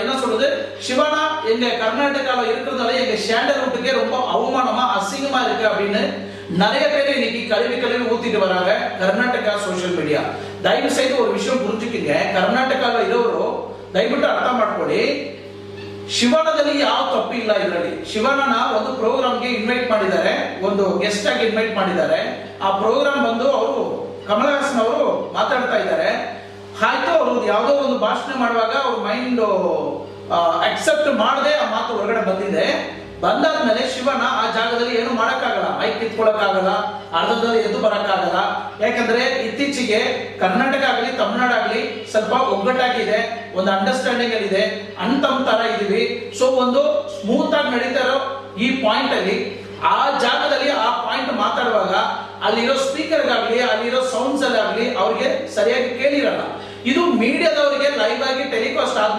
என்ன சொல்றது? சிவானா எங்க கர்நாடகாவில் இருக்கிறதால எங்க ஷேண்டல்வுட்டுக்கே ரொம்ப அவமானமா அசிங்கமா இருக்கு அப்படின்னு நிறைய பேர் இன்னைக்கு கழுவி கழுவி ஊத்திட்டு வராங்க கர்நாடகா சோசியல் மீடியா தயவு செய்து ஒரு விஷயம் புரிஞ்சுக்குங்க. ಕರ್ನಾಟಕದ ಇರೋರು ದಯವಿಟ್ಟು ಅರ್ಥ ಮಾಡ್ಕೊಳ್ಳಿ ಶಿವನದಲ್ಲಿ ಯಾವ ತಪ್ಪು ಇಲ್ಲ ಇದರಲ್ಲಿ ಶಿವನನ ಒಂದು ಪ್ರೋಗ್ರಾಮ್ಗೆ ಇನ್ವೈಟ್ ಮಾಡಿದ್ದಾರೆ ಒಂದು ಗೆಸ್ಟ್ ಆಗಿ ಇನ್ವೈಟ್ ಮಾಡಿದ್ದಾರೆ ಆ ಪ್ರೋಗ್ರಾಮ್ ಬಂದು ಅವರು ಕಮಲಹಾಸನ್ ಅವರು ಮಾತಾಡ್ತಾ ಇದ್ದಾರೆ ಆಯ್ತು ಅವರು ಯಾವುದೋ ಒಂದು ಭಾಷಣ ಮಾಡುವಾಗ ಅವ್ರ ಮೈಂಡ್ ಅಕ್ಸೆಪ್ಟ್ ಮಾಡದೆ ಆ ಮಾತು ಹೊರಗಡೆ ಬಂದಿದೆ. ಬಂದಾದ್ಮೇಲೆ ಶಿವನ ಆ ಜಾಗದಲ್ಲಿ ಏನು ಮಾಡಕ್ಕಾಗಲ್ಲ. ಮೈಕ್ ಕಿತ್ಕೊಳಕ್ಕಾಗಲ್ಲ, ಅರ್ಧದಲ್ಲಿ ಎದ್ದು ಬರಕ್ಕಾಗಲ್ಲ. ಯಾಕಂದ್ರೆ ಇತ್ತೀಚೆಗೆ ಕರ್ನಾಟಕ ಆಗಲಿ, ತಮಿಳ್ನಾಡು ಆಗಲಿ ಸ್ವಲ್ಪ ಒಗ್ಗಟ್ಟಾಗಿದೆ, ಒಂದು ಅಂಡರ್ಸ್ಟ್ಯಾಂಡಿಂಗ್ ಅಲ್ಲಿ ಇದೆ ಅಂತಮ್ ತರ ಇದೀವಿ ಸೊ ಒಂದು ಸ್ಮೂತ್ ಆಗಿ ನಡೀತಾ ಇರೋ ಈ ಪಾಯಿಂಟ್ ಅಲ್ಲಿ, ಆ ಜಾಗದಲ್ಲಿ ಆ ಪಾಯಿಂಟ್ ಮಾತಾಡುವಾಗ ಅಲ್ಲಿರೋ ಸ್ಪೀಕರ್ಗಾಗ್ಲಿ ಅಲ್ಲಿರೋ ಸೌಂಡ್ಸ್ ಅಲ್ಲಿ ಆಗ್ಲಿ ಅವ್ರಿಗೆ ಸರಿಯಾಗಿ ಕೇಳಿರಲ್ಲ ಇದು ಮೀಡಿಯಾದವರಿಗೆ ಲೈವ್ ಆಗಿ ಟೆಲಿಕಾಸ್ಟ್ ಆದ್ಮೇಲೆ